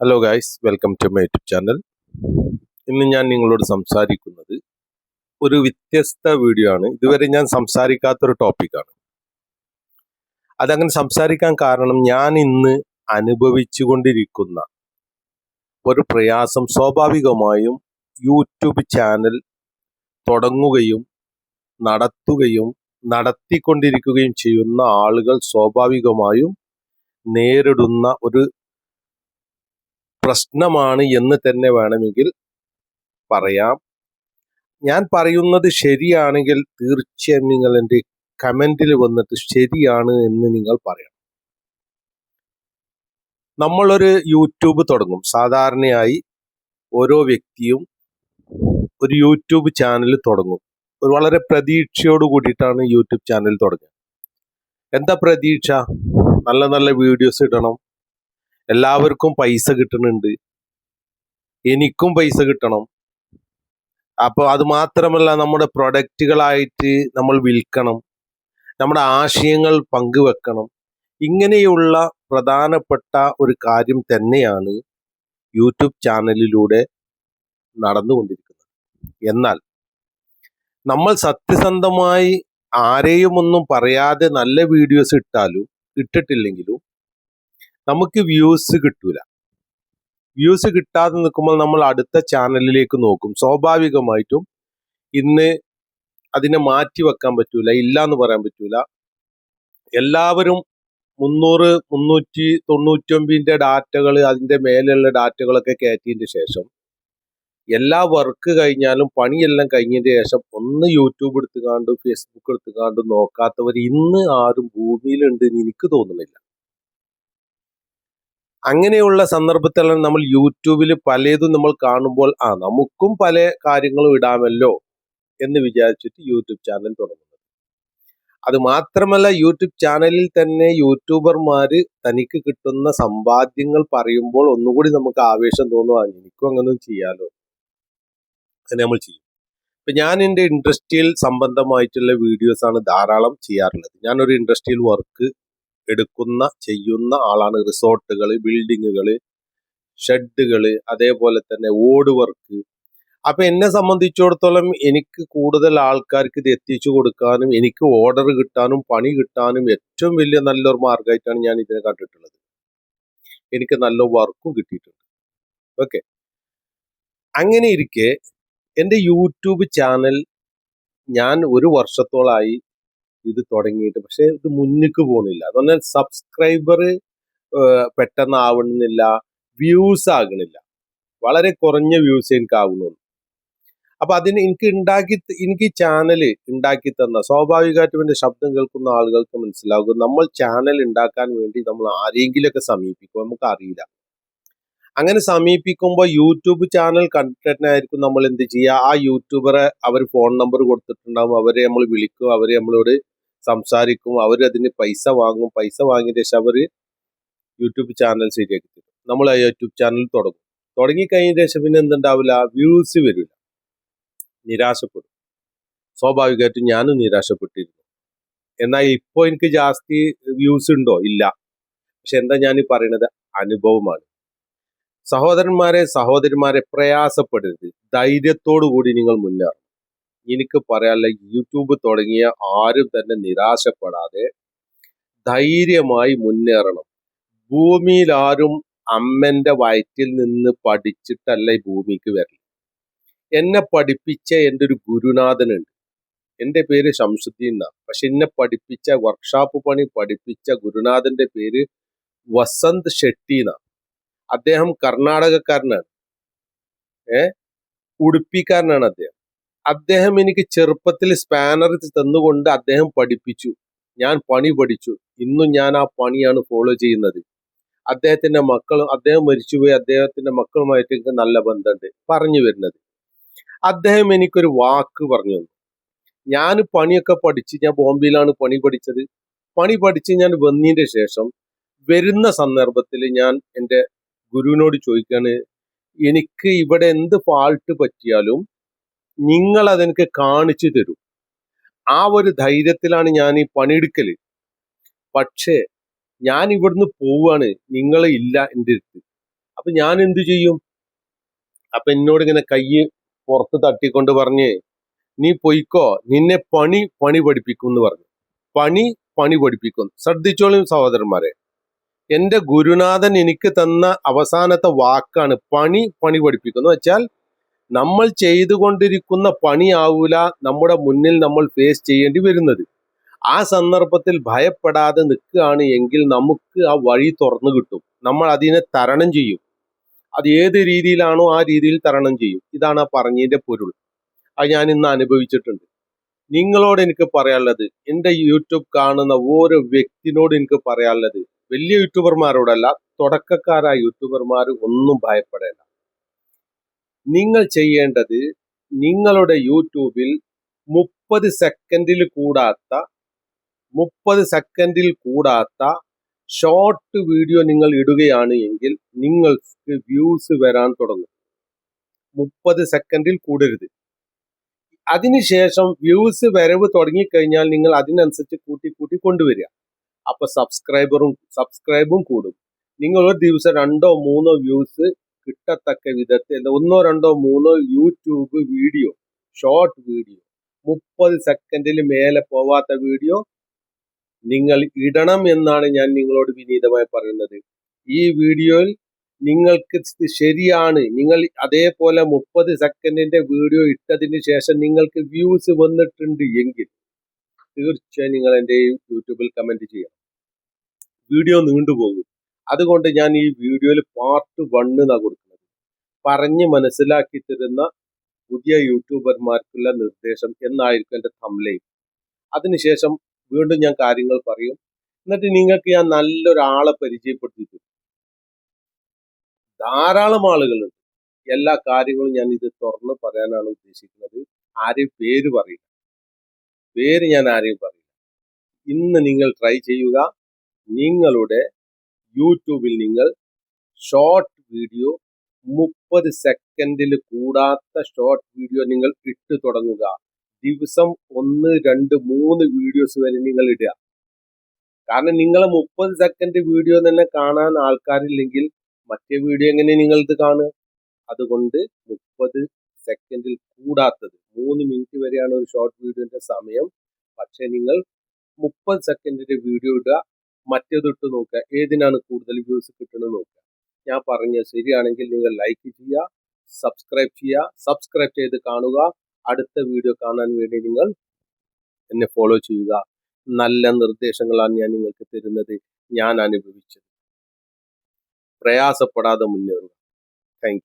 Hello guys welcome to my YouTube channel ഇന്ന് ഞാൻ നിങ്ങളോട് സംസാരിക്കുന്നത് ഒരു വ്യത്യസ്ത വീഡിയോ ആണ്. ഇതുവരെ ഞാൻ സംസാരിക്കാത്തൊരു ടോപ്പിക്കാണ് അതങ്ങനെ സംസാരിക്കാൻ കാരണം ഞാൻ ഇന്ന് അനുഭവിച്ചുകൊണ്ടിരിക്കുന്ന ഒരു പ്രയാസം സ്വാഭാവികമായും യൂട്യൂബ് ചാനൽ തുടങ്ങുകയും നടത്തുകയും നടത്തിക്കൊണ്ടിരിക്കുകയും ചെയ്യുന്ന ആളുകൾ സ്വാഭാവികമായും നേരിടുന്ന ഒരു പ്രശ്നമാണ് എന്ന് തന്നെ വേണമെങ്കിൽ പറയാം. ഞാൻ പറയുന്നത് ശരിയാണെങ്കിൽ തീർച്ചയായും നിങ്ങൾ എന്റെ കമന്റിൽ വന്നിട്ട് ശരിയാണ് എന്ന് നിങ്ങൾ പറയണം. നമ്മളൊരു യൂട്യൂബ് തുടങ്ങും. സാധാരണയായി ഓരോ വ്യക്തിയും ഒരു യൂട്യൂബ് ചാനൽ തുടങ്ങും. ഒരു വളരെ പ്രതീക്ഷയോട് കൂടിയിട്ടാണ് യൂട്യൂബ് ചാനൽ തുടങ്ങുക. എന്താ പ്രതീക്ഷ? നല്ല നല്ല വീഡിയോസ് ഇടണം. എല്ലാവർക്കും പൈസ കിട്ടുന്നുണ്ട്. എനിക്കും പൈസ കിട്ടണം. അപ്പോൾ അത് മാത്രമല്ല നമ്മുടെ പ്രൊഡക്റ്റുകളായിട്ട് നമ്മൾ വിൽക്കണം. നമ്മുടെ ആശയങ്ങൾ പങ്കുവെക്കണം. ഇങ്ങനെയുള്ള പ്രധാനപ്പെട്ട ഒരു കാര്യം തന്നെയാണ് യൂട്യൂബ് ചാനലിലൂടെ നടന്നുകൊണ്ടിരിക്കുന്നത്. എന്നാൽ നമ്മൾ സത്യസന്ധമായി ആരെയും ഒന്നും പറയാതെ നല്ല വീഡിയോസ് ഇട്ടാലും ഇട്ടിട്ടില്ലെങ്കിലും നമുക്ക് വ്യൂസ് കിട്ടൂല. വ്യൂസ് കിട്ടാതെ നിൽക്കുമ്പോൾ നമ്മൾ അടുത്ത ചാനലിലേക്ക് നോക്കും. സ്വാഭാവികമായിട്ടും ഇന്ന് അതിനെ മാറ്റി വെക്കാൻ പറ്റൂല ഇല്ല എന്ന് പറയാൻ പറ്റൂല. എല്ലാവരും മുന്നൂറ് മുന്നൂറ്റി തൊണ്ണൂറ്റൊമ്പതിന്റെ ഡാറ്റകൾ അതിന്റെ മേലെയുള്ള ഡാറ്റകളൊക്കെ കയറ്റിയതിന് ശേഷം എല്ലാ വർക്ക് കഴിഞ്ഞാലും പണിയെല്ലാം കഴിഞ്ഞതിന് ശേഷം ഒന്ന് യൂട്യൂബ് എടുത്തുകാണ്ടും ഫേസ്ബുക്ക് എടുത്തുകാണ്ടും നോക്കാത്തവർ ഇന്ന് ആരും ഭൂമിയിലുണ്ട് എന്ന് എനിക്ക് തോന്നുന്നില്ല. അങ്ങനെയുള്ള സന്ദർഭത്തിലാണ് നമ്മൾ യൂട്യൂബിൽ പലതും നമ്മൾ കാണുമ്പോൾ ആ നമുക്കും പല കാര്യങ്ങളും ഇടാമല്ലോ എന്ന് വിചാരിച്ചിട്ട് യൂട്യൂബ് ചാനൽ തുടങ്ങുന്നത്. അത് മാത്രമല്ല യൂട്യൂബ് ചാനലിൽ തന്നെ യൂട്യൂബർമാർ തനിക്ക് കിട്ടുന്ന സമ്പാദ്യങ്ങൾ പറയുമ്പോൾ ഒന്നുകൂടി നമുക്ക് ആവേശം തോന്നുക എനിക്കും അങ്ങനെ ചെയ്യാലോ അങ്ങനെ നമ്മൾ ചെയ്യും. ഇപ്പൊ ഞാൻ എന്റെ ഇൻഡസ്ട്രിയൽ സംബന്ധമായിട്ടുള്ള വീഡിയോസ് ആണ് ധാരാളം ചെയ്യാറുള്ളത്. ഞാനൊരു ഇൻഡസ്ട്രിയൽ വർക്ക് എടുക്കുന്ന ചെയ്യുന്ന ആളാണ്. റിസോർട്ടുകൾ ബിൽഡിങ്ങുകൾ ഷെഡുകൾ അതേപോലെ തന്നെ ഓട് വർക്ക്. അപ്പൊ എന്നെ സംബന്ധിച്ചിടത്തോളം എനിക്ക് കൂടുതൽ ആൾക്കാർക്ക് ഇത് എത്തിച്ചു കൊടുക്കാനും എനിക്ക് ഓർഡർ കിട്ടാനും പണി കിട്ടാനും ഏറ്റവും വലിയ നല്ലൊരു മാർഗമായിട്ടാണ് ഞാൻ ഇതിനെ കണ്ടിട്ടുള്ളത്. എനിക്ക് നല്ല വർക്കും കിട്ടിയിട്ടുണ്ട്. ഓക്കെ. അങ്ങനെ ഇരിക്കെ എന്റെ യൂട്യൂബ് ചാനൽ ഞാൻ ഒരു വർഷത്തോളായി ഇത് തുടങ്ങിയിട്ട് പക്ഷെ ഇത് മുന്നിക്ക് പോണില്ല. അതുകൊണ്ട് സബ്സ്ക്രൈബർ പെട്ടെന്ന് ആവണമെന്നില്ല വ്യൂസ് ആകണില്ല. വളരെ കുറഞ്ഞ വ്യൂസ് എനിക്ക് ആകുന്നുള്ളൂ അപ്പൊ അതിന് എനിക്ക് ഉണ്ടാക്കി എനിക്ക് ചാനൽ ഉണ്ടാക്കി തന്ന സ്വാഭാവികമായിട്ടും എന്റെ ശബ്ദം കേൾക്കുന്ന ആളുകൾക്ക് മനസ്സിലാകും. നമ്മൾ ചാനൽ ഉണ്ടാക്കാൻ വേണ്ടി നമ്മൾ ആരെങ്കിലുമൊക്കെ സമീപിക്കും നമുക്ക് അറിയില്ല അങ്ങനെ സമീപിക്കുമ്പോൾ യൂട്യൂബ് ചാനൽ കണ്ടിട്ടായിരിക്കും നമ്മൾ എന്ത് ചെയ്യുക? ആ യൂട്യൂബറെ അവർ ഫോൺ നമ്പർ കൊടുത്തിട്ടുണ്ടാകും അവരെ നമ്മൾ വിളിക്കും. അവരെ നമ്മളോട് സംസാരിക്കും അവർ അതിന് പൈസ വാങ്ങും. പൈസ വാങ്ങിയ ശേഷം അവർ യൂട്യൂബ് ചാനൽ ശരിയാക്കി തരും. നമ്മൾ ആ യൂട്യൂബ് ചാനൽ തുടങ്ങും. തുടങ്ങി കഴിഞ്ഞ ശേഷം പിന്നെ എന്തുണ്ടാവില്ല? വ്യൂസ് വരില്ല. നിരാശപ്പെടും. സ്വാഭാവികമായിട്ടും ഞാനും നിരാശപ്പെട്ടിരുന്നു. എന്നാൽ ഇപ്പോൾ എനിക്ക് ജാസ്തി വ്യൂസ് ഉണ്ടോ? ഇല്ല. പക്ഷെ എന്താ ഞാൻ പറയുന്നത് അനുഭവമാണ്. സഹോദരന്മാരെ സഹോദരിമാരെ പ്രയാസപ്പെടരുത്. ധൈര്യത്തോടു കൂടി നിങ്ങൾ മുന്നേറണം. എനിക്ക് പറയാനുള്ള യൂട്യൂബ് തുടങ്ങിയ ആരും തന്നെ നിരാശപ്പെടാതെ ധൈര്യമായി മുന്നേറണം. ഭൂമിയിൽ ആരും അമ്മന്റെ വയറ്റിൽ നിന്ന് പഠിച്ചിട്ടല്ല ഈ ഭൂമിക്ക് വരണം എന്നെ പഠിപ്പിച്ച എന്റെ ഒരു ഗുരുനാഥനുണ്ട്. എന്റെ പേര് ഷംസുദ്ദീൻ എന്നാണ് പക്ഷെ എന്നെ പഠിപ്പിച്ച വർക്ക്ഷോപ്പ് പണി പഠിപ്പിച്ച ഗുരുനാഥന്റെ പേര് വസന്ത് ഷെട്ടി എന്നാണ് അദ്ദേഹം കർണാടകക്കാരനാണ്. ഏ? ഉടുപ്പിക്കാരനാണ് അദ്ദേഹം. അദ്ദേഹം എനിക്ക് ചെറുപ്പത്തിൽ സ്പാനർ തന്നുകൊണ്ട് അദ്ദേഹം പഠിപ്പിച്ചു. ഞാൻ പണി പഠിച്ചു. ഇന്നും ഞാൻ ആ പണിയാണ് ഫോളോ ചെയ്യുന്നത്. അദ്ദേഹത്തിന്റെ മക്കളും അദ്ദേഹം മരിച്ചുപോയി അദ്ദേഹത്തിന്റെ മക്കളുമായിട്ട് എനിക്ക് നല്ല ബന്ധമുണ്ട്. പറഞ്ഞു വരുന്നത്. അദ്ദേഹം എനിക്കൊരു വാക്ക് പറഞ്ഞു തന്നു. ഞാൻ പണിയൊക്കെ പഠിച്ച് ഞാൻ ബോംബെയിലാണ് പണി പഠിച്ചത്. പണി പഠിച്ച് ഞാൻ വന്നതിന്റെ ശേഷം വരുന്ന സന്ദർഭത്തിൽ ഞാൻ എന്റെ ഗുരുവിനോട് ചോദിക്കാണ് എനിക്ക് ഇവിടെ എന്ത് ഫാൾട്ട് പറ്റിയാലും നിങ്ങൾ അതെനിക്ക് കാണിച്ചു തരും. ആ ഒരു ധൈര്യത്തിലാണ് ഞാൻ ഈ പണിയെടുക്കൽ പക്ഷേ ഞാൻ ഇവിടുന്ന് പോവാണ്. നിങ്ങൾ ഇല്ല എന്റെ അടുത്ത്. അപ്പൊ ഞാൻ എന്തു ചെയ്യും? അപ്പൊ എന്നോട് ഇങ്ങനെ കൈ പുറത്ത് തട്ടിക്കൊണ്ട് പറഞ്ഞ് നീ പൊയ്ക്കോ. നിന്നെ പണി പണി പഠിപ്പിക്കും എന്ന് പറഞ്ഞു. പണി പണി പഠിപ്പിക്കും. ശ്രദ്ധിച്ചോളും സഹോദരന്മാരെ. എന്റെ ഗുരുനാഥൻ എനിക്ക് തന്ന അവസാനത്തെ വാക്കാണ് പണി പണി പഠിപ്പിക്കും. എന്ന് വെച്ചാൽ നമ്മൾ ചെയ്തുകൊണ്ടിരിക്കുന്ന പണിയാവൂല നമ്മുടെ മുന്നിൽ നമ്മൾ ഫേസ് ചെയ്യേണ്ടി വരുന്നത്. ആ സന്ദർഭത്തിൽ ഭയപ്പെടാതെ നിൽക്കുകയാണ് എങ്കിൽ നമുക്ക് ആ വഴി തുറന്നു കിട്ടും. നമ്മൾ അതിനെ തരണം ചെയ്യും. അത് ഏത് രീതിയിലാണോ ആ രീതിയിൽ തരണം ചെയ്യും. ഇതാണ് ആ പറഞ്ഞതിന്റെ പൊരുൾ. അത് ഞാൻ ഇന്ന് അനുഭവിച്ചിട്ടുണ്ട്. നിങ്ങളോട് എനിക്ക് പറയാനുള്ളത് എന്റെ യൂട്യൂബ് കാണുന്ന ഓരോ വ്യക്തിനോട് എനിക്ക് പറയാനുള്ളത് വലിയ യൂട്യൂബർമാരോടല്ല തുടക്കക്കാരായ യൂട്യൂബർമാർ ഒന്നും ഭയപ്പെടേണ്ട. നിങ്ങൾ ചെയ്യേണ്ടത് നിങ്ങളുടെ യൂട്യൂബിൽ മുപ്പത് സെക്കൻഡിൽ കൂടാത്ത മുപ്പത് സെക്കൻഡിൽ കൂടാത്ത ഷോർട്ട് വീഡിയോ നിങ്ങൾ ഇടുകയാണ് എങ്കിൽ നിങ്ങൾക്ക് വ്യൂസ് വരാൻ തുടങ്ങും. മുപ്പത് സെക്കൻഡിൽ കൂടരുത്. അതിനുശേഷം വ്യൂസ് വരവ് തുടങ്ങിക്കഴിഞ്ഞാൽ നിങ്ങൾ അതിനനുസരിച്ച് കൂട്ടി കൂട്ടി കൊണ്ടുവരിക. അപ്പൊ സബ്സ്ക്രൈബറും സബ്സ്ക്രൈബും കൂടും. നിങ്ങൾ ഒരു ദിവസം രണ്ടോ മൂന്നോ വ്യൂസ് കിട്ടത്തക്ക വിധത്തിൽ ഒന്നോ രണ്ടോ മൂന്നോ യൂട്യൂബ് വീഡിയോ ഷോർട്ട് വീഡിയോ മുപ്പത് സെക്കൻഡിൽ മേലെ പോവാത്ത വീഡിയോ നിങ്ങൾ ഇടണം എന്നാണ് ഞാൻ നിങ്ങളോട് വിനീതമായി പറയുന്നത്. ഈ വീഡിയോയിൽ നിങ്ങൾക്ക് ശരിയാണ്. നിങ്ങൾ അതേപോലെ മുപ്പത് സെക്കൻഡിന്റെ വീഡിയോ ഇട്ടതിന് ശേഷം നിങ്ങൾക്ക് വ്യൂസ് വന്നിട്ടുണ്ട് എങ്കിൽ തീർച്ചയായും നിങ്ങൾ എന്റെ യൂട്യൂബിൽ കമന്റ് ചെയ്യണം. വീഡിയോ നീണ്ടുപോകും. അതുകൊണ്ട് ഞാൻ ഈ വീഡിയോയിൽ പാർട്ട് വണ്ണ് എന്നാണ് കൊടുക്കുന്നത്. പറഞ്ഞ് മനസ്സിലാക്കി തരുന്ന പുതിയ യൂട്യൂബർമാർക്കുള്ള നിർദ്ദേശം എന്നായിരിക്കും എന്റെ തമ്ലയും അതിനുശേഷം വീണ്ടും ഞാൻ കാര്യങ്ങൾ പറയും. എന്നിട്ട് നിങ്ങൾക്ക് ഞാൻ നല്ലൊരാളെ പരിചയപ്പെടുത്തി തരും ധാരാളം ആളുകളുണ്ട്. എല്ലാ കാര്യങ്ങളും ഞാൻ ഇത് തുറന്ന് പറയാനാണ് ഉദ്ദേശിക്കുന്നത്. ആരെയും പേര് പറയില്ല. പേര് ഞാൻ ആരെയും പറയില്ല. ഇന്ന് നിങ്ങൾ ട്രൈ ചെയ്യുക. നിങ്ങളുടെ യൂട്യൂബിൽ നിങ്ങൾ ഷോർട്ട് വീഡിയോ മുപ്പത് സെക്കൻഡിൽ കൂടാത്ത ഷോർട്ട് വീഡിയോ നിങ്ങൾ ഇട്ട് തുടങ്ങുക. ദിവസം ഒന്ന് രണ്ട് മൂന്ന് വീഡിയോസ് വരെ നിങ്ങൾ ഇടുക. കാരണം നിങ്ങൾ മുപ്പത് സെക്കൻഡ് വീഡിയോ തന്നെ കാണാൻ ആൾക്കാരില്ലെങ്കിൽ മറ്റേ വീഡിയോ എങ്ങനെ നിങ്ങൾ ഇത് കാണുക? അതുകൊണ്ട് മുപ്പത് സെക്കൻഡിൽ കൂടാത്തത്. മൂന്ന് മിനിറ്റ് വരെയാണ് ഒരു ഷോർട്ട് വീഡിയോന്റെ സമയം. പക്ഷെ നിങ്ങൾ മുപ്പത് സെക്കൻഡിന്റെ വീഡിയോ ഇടുക. മറ്റേത് ഇട്ട് നോക്കുക. ഏതിനാണ് കൂടുതൽ വ്യൂസ് കിട്ടുന്നത് നോക്കുക. ഞാൻ പറഞ്ഞത് ശരിയാണെങ്കിൽ നിങ്ങൾ ലൈക്ക് ചെയ്യുക സബ്സ്ക്രൈബ് ചെയ്യുക സബ്സ്ക്രൈബ് ചെയ്ത് കാണുക. അടുത്ത വീഡിയോ കാണാൻ വേണ്ടി നിങ്ങൾ എന്നെ ഫോളോ ചെയ്യുക. നല്ല നിർദ്ദേശങ്ങളാണ് ഞാൻ നിങ്ങൾക്ക് തരുന്നത്. ഞാൻ അനുഭവിച്ചത്. പ്രയാസപ്പെടാതെ മുന്നേറുക. താങ്ക്